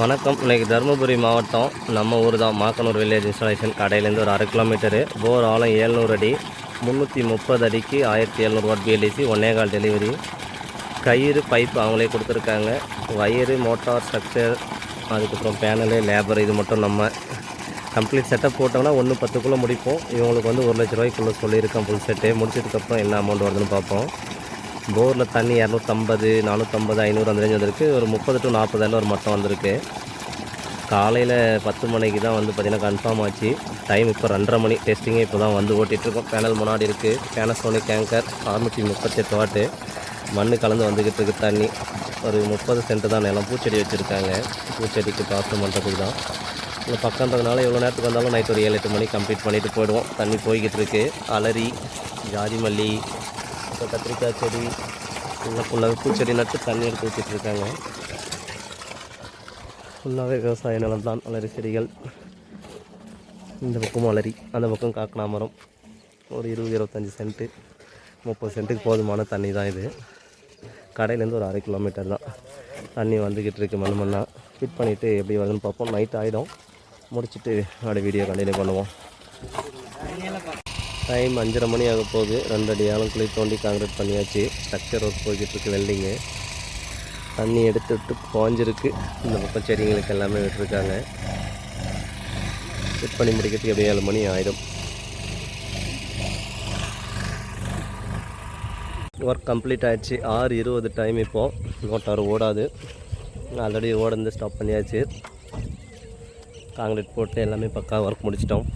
வணக்கம். இன்றைக்கி தருமபுரி மாவட்டம் நம்ம ஊர் தான். மாக்கனூர் வில்லேஜ் இன்ஸ்டாலேஷன் கடையிலேருந்து ஒரு அரை கிலோமீட்டரு. போர் ஆழம் ஏழ்நூறு அடி முந்நூற்றி முப்பது அடிக்கு ஆயிரத்தி எழுநூறு வாட் பிஎல்டிசி ஒன்னே கால் டெலிவரி கயிறு பைப் அவங்களே கொடுத்துருக்காங்க. வயரு மோட்டார் ஸ்ட்ரக்சர் அதுக்கப்புறம் பேனலு லேபர் இது மட்டும் நம்ம கம்ப்ளீட் செட்டப் போட்டோம்னா ஒன்று பத்துக்குள்ளே முடிப்போம். இவங்களுக்கு வந்து ஒரு லட்ச ரூபாய்க்குள்ளே சொல்லியிருக்கேன் ஃபுல் செட்டு முடிச்சதுக்கப்புறம் என்ன அமௌண்ட் வருதுன்னு பார்ப்போம். போரில் தண்ணி இரநூத்தம்பது நானூற்றம்பது ஐநூறு அந்த ரேஞ்ச் வந்திருக்கு. ஒரு முப்பது டு நாற்பதாயிரம் ஒரு மட்டம் வந்திருக்கு. காலையில் பத்து மணிக்கு தான் வந்து பார்த்திங்கன்னா கன்ஃபார்ம் ஆச்சு. டைம் இப்போ ரெண்டரை மணி. டெஸ்டிங்கே இப்போ தான் வந்து ஓட்டிகிட்ருக்கோம் பேனல் முன்னாடி இருக்குது பேனசோனிக் கேங்கர் அறுநூற்றி முப்பத்தெட்டு வாட்டு. மண் கலந்து வந்துக்கிட்டு இருக்கு தண்ணி. ஒரு முப்பது சென்ட் தான் நிலம். பூச்செடி வச்சுருக்காங்க. பூச்செடிக்கு பாசனம் பண்ணுறதுக்கு தான். இல்லை பக்கன்றதுனால எவ்வளோ நேரத்துக்கு வந்தாலும் நைட் ஒரு ஏழு எட்டு மணிக்கு கம்ப்ளீட் பண்ணிவிட்டு போயிடுவோம். தண்ணி போய்கிட்டு இருக்குது அலரி ஜாதி மல்லி இப்போ கத்திரிக்காய் செடி ஃபுல்லாக ஃபுல்லாகவே பூச்செடி நட்டு தண்ணி எடுத்து ஊற்றிட்டு இருக்காங்க. ஃபுல்லாகவே விவசாய நிலம் தான் வளரி செடிகள். இந்த பக்கம் வளரி அந்த பக்கம் காக்கனா மரம். ஒரு இருபது இருபத்தஞ்சி சென்ட்டு முப்பது சென்ட்டுக்கு போதுமான தண்ணி தான் இது. கடையிலேருந்து ஒரு அரை கிலோமீட்டர் தான் தண்ணி வந்துக்கிட்டு இருக்குது மண் மண்ணாக ஃபிட் பண்ணிவிட்டு எப்படி வருதுன்னு பார்ப்போம். நைட் ஆகிடும் முடிச்சுட்டு அப்படியே வீடியோ கண்டினியூ பண்ணுவோம். டைம் அஞ்சரை மணி ஆக போகுது. ரெண்டடி அடி ஆழம் குழி தோண்டி காங்கிரீட் பண்ணியாச்சு ஸ்ட்ரக்சர் ஒர்க் போய்கிட்டுருக்கு வெல்டிங்கு தண்ணி எடுத்து விட்டு பாஞ்சிருக்கு. இந்த பக்கம் செடிங்களுக்கு எல்லாமே விட்டுருக்காங்க. செட் பண்ணி முடிக்கிறதுக்கு எப்படியும் ஏழு மணி ஆகிடும் ஒர்க் கம்ப்ளீட் ஆகிடுச்சு ஆறு இருபது டைம் இப்போது மோட்டார் ஓடாது. ஆல்ரெடி ஓடந்து ஸ்டாப் பண்ணியாச்சு. காங்கிரீட் போட்டு எல்லாமே பக்கா ஒர்க் முடிச்சிட்டோம்.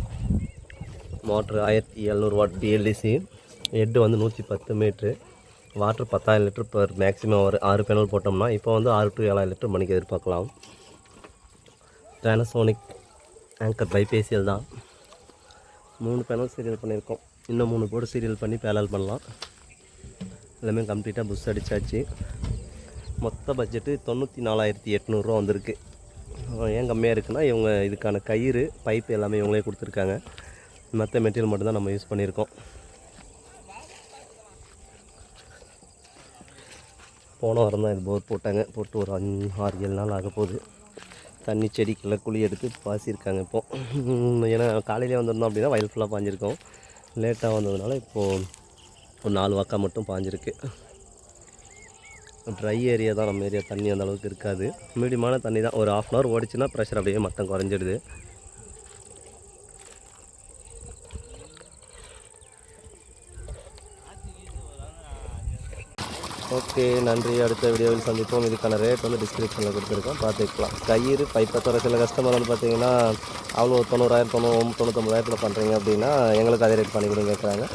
மோட்ரு ஆயிரத்தி எழுநூறு வாட் பிஎல்டிசி ஹெட்டு வந்து நூற்றி பத்து மீட்ரு வாட்டர் பத்தாயிரம் லிட்டர் பர் மேக்ஸிமம் ஒரு ஆறு பேனல் போட்டோம்னா இப்போ வந்து ஆறு டு ஏழாயிரம் லிட்டர் மணிக்கு எதிர்பார்க்கலாம். பேனசோனிக் ஆங்கர் பைபேசியல் தான். மூணு பேனல் சீரியல் பண்ணியிருக்கோம். இன்னும் மூணு போர்டு சீரியல் பண்ணி பேனல் பண்ணலாம். எல்லாமே கம்ப்ளீட்டாக புஷ் அடித்தாச்சு மொத்த பட்ஜெட்டு தொண்ணூற்றி நாலாயிரத்தி எட்நூறுரூவா வந்திருக்கு. ஏன் கம்மியாக இருக்குன்னா இவங்க இதுக்கான கயிறு பைப் எல்லாமே இவங்களே கொடுத்துருக்காங்க. மற்ற மெட்டீரியல் மட்டும்தான் நம்ம யூஸ் பண்ணியிருக்கோம். போன வாரம் தான் இது போர் போட்டாங்க. போட்டு ஒரு அஞ்சு ஆறு ஏழு நாள் ஆக போகுது. தண்ணி செடிக்கெல்லாம் குழி எடுத்து பாசியிருக்காங்க இப்போது ஏன்னா காலையிலே வந்திருந்தோம் அப்படின்னா வயல் ஃபுல்லாக பாஞ்சிருக்கோம். லேட்டாக வந்ததுனால இப்போது ஒரு நாலு வாக்கா மட்டும் பாஞ்சிருக்கு. ட்ரை ஏரியா தான் நம்ம ஏரியா தண்ணி அந்த அளவுக்கு இருக்காது. மீடியமான தண்ணி தான். ஒரு ஆஃப் அன் ஹவர் ஓடிச்சுன்னா ப்ரெஷர் அப்படியே மட்டம் குறைஞ்சிடுது. ஓகே நன்றி. அடுத்த வீடியோவில் சந்திப்போம். இதுக்கான ரேட் வந்து டிஸ்கிரிப்ஷனில் கொடுத்துருக்கோம். பார்த்துக்கலாம். கயிறு பைப்பை தர சில கஸ்டமர் வந்து பார்த்தீங்கன்னா அவ்வளோ தொண்ணூறாயிரம் தொண்ணூறு தொண்ணூத்தொம்பதாயிரத்தில் பண்ணுறீங்க அப்படின்னா எங்களுக்கு அதே ரேட் பண்ணி கொடுங்க கேட்குறாங்க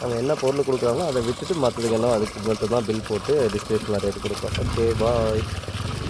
அவங்க என்ன பொருள் கொடுக்குறாங்களோ அதை விற்றுட்டு மற்றதுக்கு என்ன அதுக்கு மட்டும் தான் பில் போட்டு டிஸ்கிரிப்ஷனில் ரேட் கொடுப்போம். Okay bye